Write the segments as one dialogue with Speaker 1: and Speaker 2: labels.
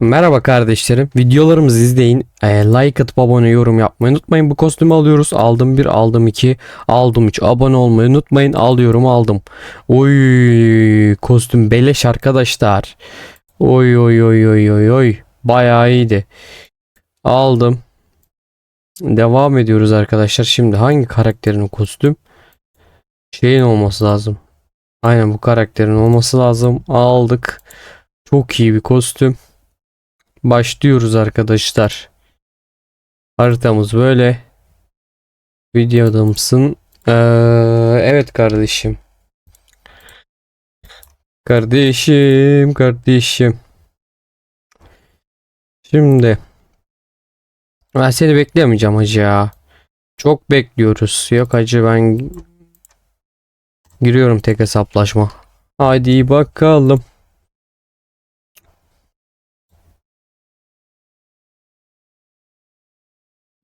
Speaker 1: Merhaba kardeşlerim. Videolarımızı izleyin. Ee, like atıp abone yorum yapmayı unutmayın. Bu kostümü alıyoruz. Aldım 1, aldım 2, aldım 3. Abone olmayı unutmayın. Alıyorum aldım. Oy kostüm beleş arkadaşlar. Oy oy oy oy oy oy. Bayağı iyiydi. Aldım. Devam ediyoruz arkadaşlar. Şimdi hangi karakterin kostüm? Şeyin olması lazım. Aynen bu karakterin olması lazım. Aldık. Çok iyi bir kostüm. Başlıyoruz arkadaşlar. Haritamız böyle. Videoda mısın? Ee, evet kardeşim. Kardeşim, kardeşim. Şimdi ben seni bekleyemeyeceğim hacı ya. Çok bekliyoruz. Yok hacı ben giriyorum tek hesaplaşma. Haydi bakalım.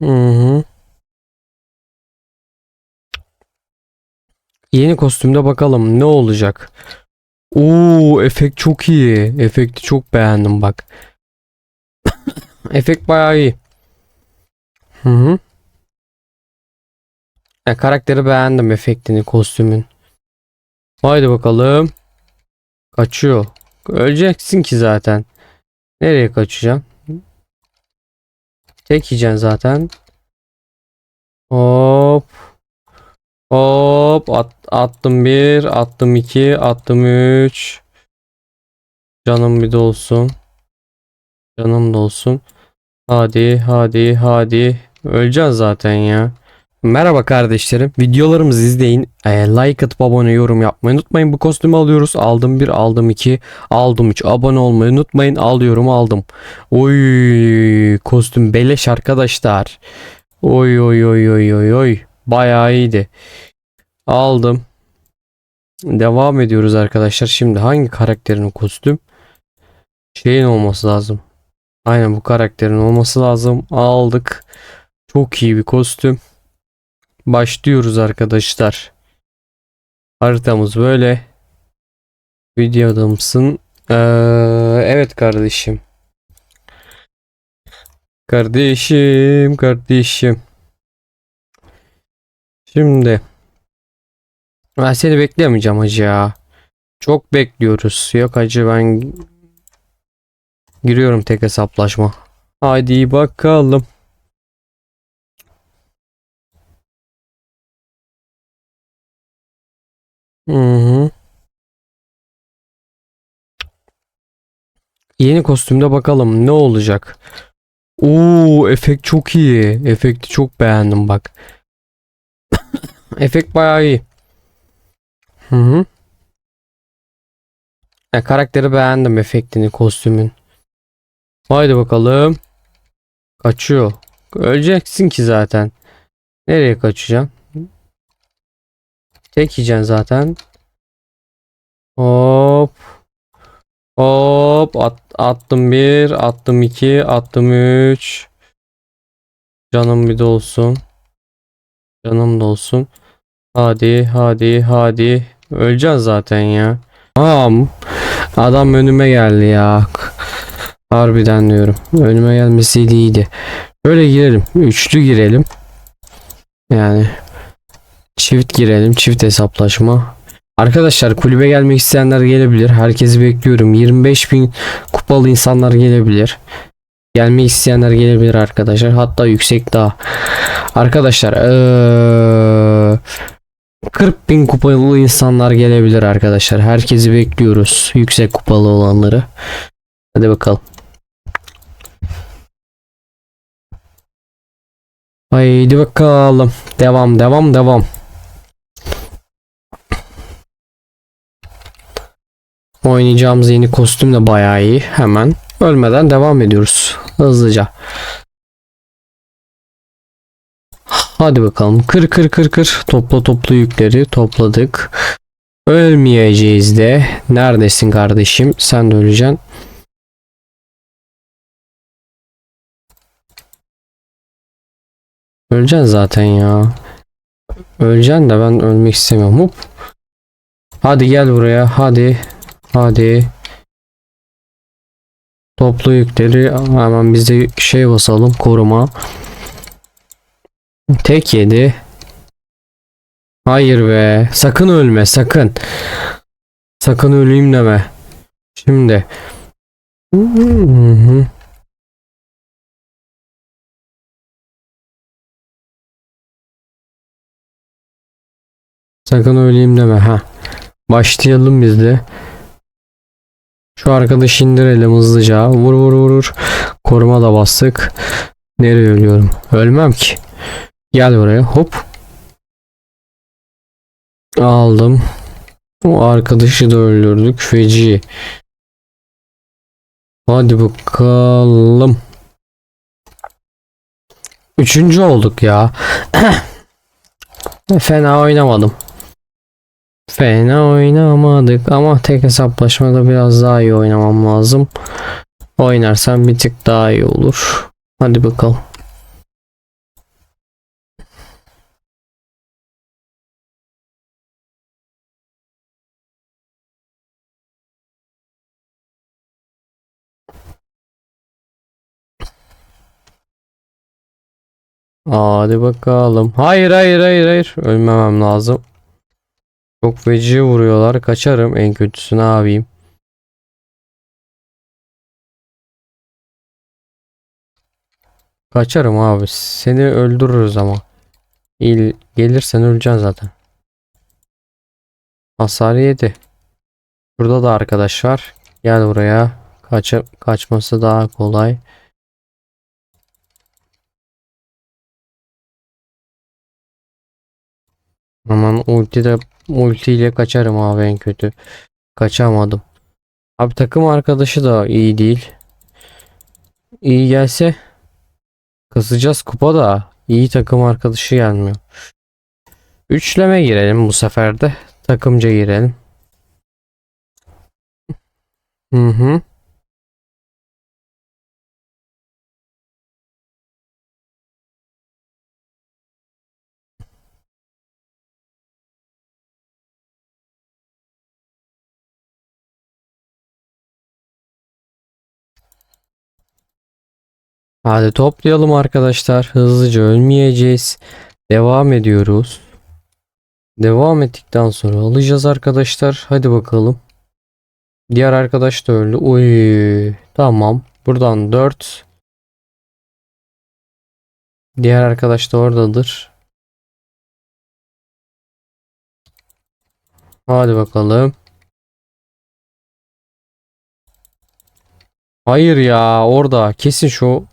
Speaker 1: Hı hı. Yeni kostümde bakalım ne olacak. Oo, efekt çok iyi. Efekti çok beğendim bak. Efekt bayağı iyi. Hı hı. Ya, karakteri beğendim efektini kostümün. Haydi bakalım. Kaçıyor. Öleceksin ki zaten. Nereye kaçacaksın? Tek yiyeceksin zaten. Hop. Hop. At, attım bir. Attım iki. Attım üç. Canım bir dolsun. Canım dolsun. Hadi hadi hadi. Öleceksin zaten ya. Merhaba kardeşlerim. Videolarımızı izleyin. Ee, like atıp abone yorum yapmayı unutmayın. Bu kostümü alıyoruz. Aldım 1, aldım 2, aldım 3. Abone olmayı unutmayın. Alıyorum aldım. Oy kostüm beleş arkadaşlar. Oy oy oy oy oy oy. Bayağı iyiydi. Aldım. Devam ediyoruz arkadaşlar. Şimdi hangi karakterin kostüm? Şeyin olması lazım. Aynen bu karakterin olması lazım. Aldık. Çok iyi bir kostüm. Başlıyoruz arkadaşlar. Haritamız böyle. Videoda mısın? Ee, evet kardeşim. Kardeşim, kardeşim. Şimdi ben seni bekleyemeyeceğim hacı ya. Çok bekliyoruz. Yok hacı ben giriyorum tek hesaplaşma. Haydi bakalım. Hı hı. Yeni kostümde bakalım ne olacak. Oo, efekt çok iyi. Efekti çok beğendim bak. Efekt bayağı iyi. Hı hı. Ya, karakteri beğendim efektini kostümün. Haydi bakalım. Kaçıyor. Öleceksin ki zaten. Nereye kaçacaksın? Tek yiyeceksin zaten. Hop. Hop. At, attım bir. Attım iki. Attım üç. Canım bir dolsun. Canım dolsun. Hadi hadi hadi. Öleceksin zaten ya. Tamam. Adam önüme geldi ya. Harbiden diyorum. Önüme gelmesiydi iyiydi. Böyle girelim. Üçlü girelim. Yani çift girelim. Çift hesaplaşma. Arkadaşlar kulübe gelmek isteyenler gelebilir. Herkesi bekliyorum. 25 bin kupalı insanlar gelebilir. Gelmek isteyenler gelebilir arkadaşlar. Hatta yüksek daha. Arkadaşlar eee 40 bin kupalı insanlar gelebilir arkadaşlar. Herkesi bekliyoruz. Yüksek kupalı olanları. Hadi bakalım. Haydi bakalım. Devam devam devam. Oynayacağımız yeni kostüm de bayağı iyi. Hemen ölmeden devam ediyoruz. Hızlıca. Hadi bakalım. Kır kır kır kır. Topla topla yükleri topladık. Ölmeyeceğiz de. Neredesin kardeşim? Sen de öleceksin. Öleceksin zaten ya. Öleceksin de ben ölmek istemiyorum. Hop. Hadi gel buraya. Hadi. Hadi. Toplu yükleri hemen biz de şey basalım koruma. Tek yedi. Hayır be. Sakın ölme sakın. Sakın öleyim deme. Şimdi. Hı. Sakın öleyim deme ha. Başlayalım biz de. Şu arkadaşı indirelim hızlıca. Vur vur vur. Koruma da bastık. Nereye ölüyorum? Ölmem ki. Gel buraya. Hop. Aldım. O arkadaşı da öldürdük. Feci. Hadi bakalım. Üçüncü olduk ya. Fena oynamadım. Fena oynamadık ama tek hesaplaşmada biraz daha iyi oynamam lazım. Oynarsam bir tık daha iyi olur. Hadi bakalım. Hadi bakalım. Hayır hayır hayır hayır. Ölmemem lazım. Çok feci vuruyorlar. Kaçarım. En kötüsü ne? Kaçarım abi. Seni öldürürüz ama. İl gelirsen öleceksin zaten. Hasar yedi. Burada da arkadaş var. Gel buraya. Kaç kaçması daha kolay. Aman ulti de ultiyle kaçarım abi en kötü. Kaçamadım. Abi takım arkadaşı da iyi değil. İyi gelse kısacağız kupa da iyi takım arkadaşı gelmiyor. Üçleme girelim bu sefer de. Takımca girelim. Hı hı. Hadi toplayalım arkadaşlar. Hızlıca ölmeyeceğiz. Devam ediyoruz. Devam ettikten sonra alacağız arkadaşlar. Hadi bakalım. Diğer arkadaş da öldü. Uy, tamam. Buradan 4. Diğer arkadaş da oradadır. Hadi bakalım. Hayır ya orada kesin şu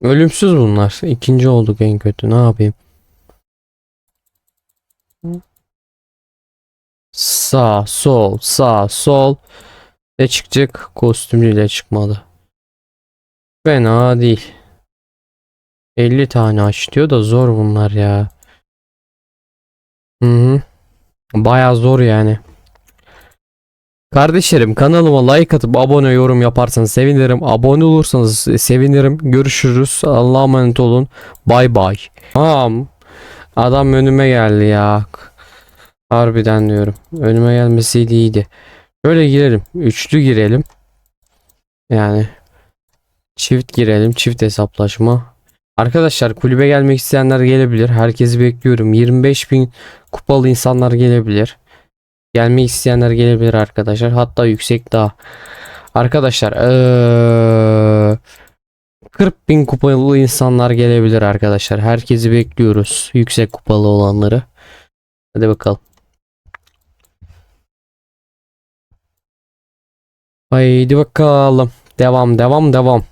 Speaker 1: Ölümsüz bunlar. İkinci olduk en kötü. Ne yapayım? Sağ, sol, sağ, sol. Ne çıkacak? Kostümlüyle çıkmadı. Fena değil. 50 tane aç diyor da zor bunlar ya. Hı hı. Baya zor yani. Kardeşlerim kanalıma like atıp abone yorum yaparsanız sevinirim. Abone olursanız sevinirim. Görüşürüz. Allah'a emanet olun. Bay bay. Tamam. Adam önüme geldi ya. Harbiden diyorum. Önüme gelmesiydi iyiydi. Şöyle girelim. Üçlü girelim. Yani çift girelim. Çift hesaplaşma. Arkadaşlar kulübe gelmek isteyenler gelebilir. Herkesi bekliyorum. 25 bin kupalı insanlar gelebilir. Gelmek isteyenler gelebilir arkadaşlar. Hatta yüksek daha. Arkadaşlar ee, 40 bin kupalı insanlar gelebilir arkadaşlar. Herkesi bekliyoruz. Yüksek kupalı olanları. Hadi bakalım. Haydi bakalım. Devam devam devam.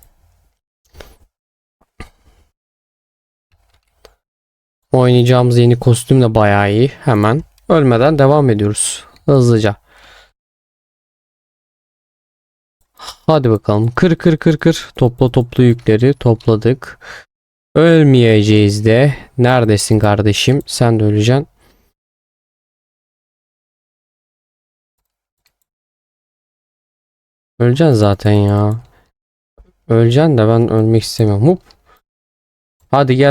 Speaker 1: Oynayacağımız yeni kostüm de bayağı iyi. Hemen ölmeden devam ediyoruz. Hızlıca. Hadi bakalım. Kır kır kır kır. Topla toplu yükleri topladık. Ölmeyeceğiz de. Neredesin kardeşim? Sen de öleceksin. Öleceksin zaten ya. Öleceksin de ben ölmek istemiyorum. Hop. Hadi gel.